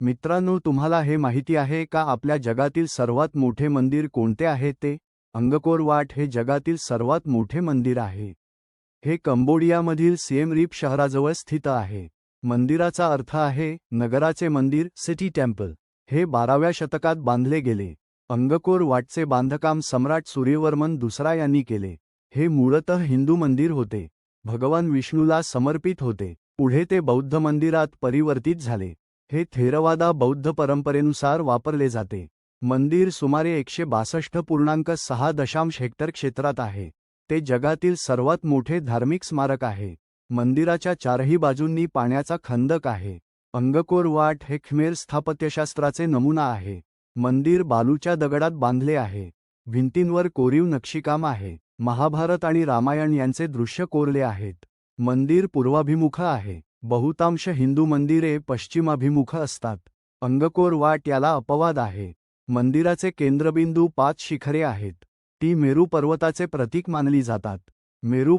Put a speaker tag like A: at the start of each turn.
A: मित्रांनो तुम्हाला हे माहिती आहे का आपल्या जगातील सर्वात मोठे मंदिर कोणते आहे ते? अंगकोर वाट हे जगातील सर्वात मोठे मंदिर आहे. हे कंबोडियामधील सिएम रिप शहराजवळ स्थित आहे. मंदिराचा अर्थ आहे नगराचे मंदिर सिटी टेम्पल. हे बाराव्या शतकात बांधले गेले. अंगकोर वाटचे बांधकाम सम्राट सूर्यवर्मन दुसरा यांनी केले. हे मूळतः हिंदू मंदिर होते. भगवान विष्णूला समर्पित होते. पुढे ते बौद्ध मंदिरात परिवर्तित झाले. हे थेरवादा बौद्ध परंपरेनुसार वापरले जाते. मंदिर सुमारे एकशे बासष्ट पूर्णांक सहा दशांश हेक्टर क्षेत्रात आहे. ते जगातील सर्वात मोठे धार्मिक स्मारक आहे. मंदिराच्या चारही बाजूंनी पाण्याचा खंदक आहे. अंगकोर वाट हे खमेर स्थापत्यशास्त्राचे नमुना आहे. मंदिर बालूच्या दगडात बांधले आहे. भिंतींवर कोरीव नक्षीकाम आहे. महाभारत आणि रामायण यांचे दृश्य कोरले आहेत. मंदिर पूर्वाभिमुख आहे. बहुतांश हिंदू मंदिरे पश्चिमाभिमुख असतात. अंगकोर वाट याला अपवाद आहे. मंदिराचे केंद्रबिंदू पाच शिखरे आहेत. ती मेरू पर्वताचे प्रतीक मानली जातात. मेरू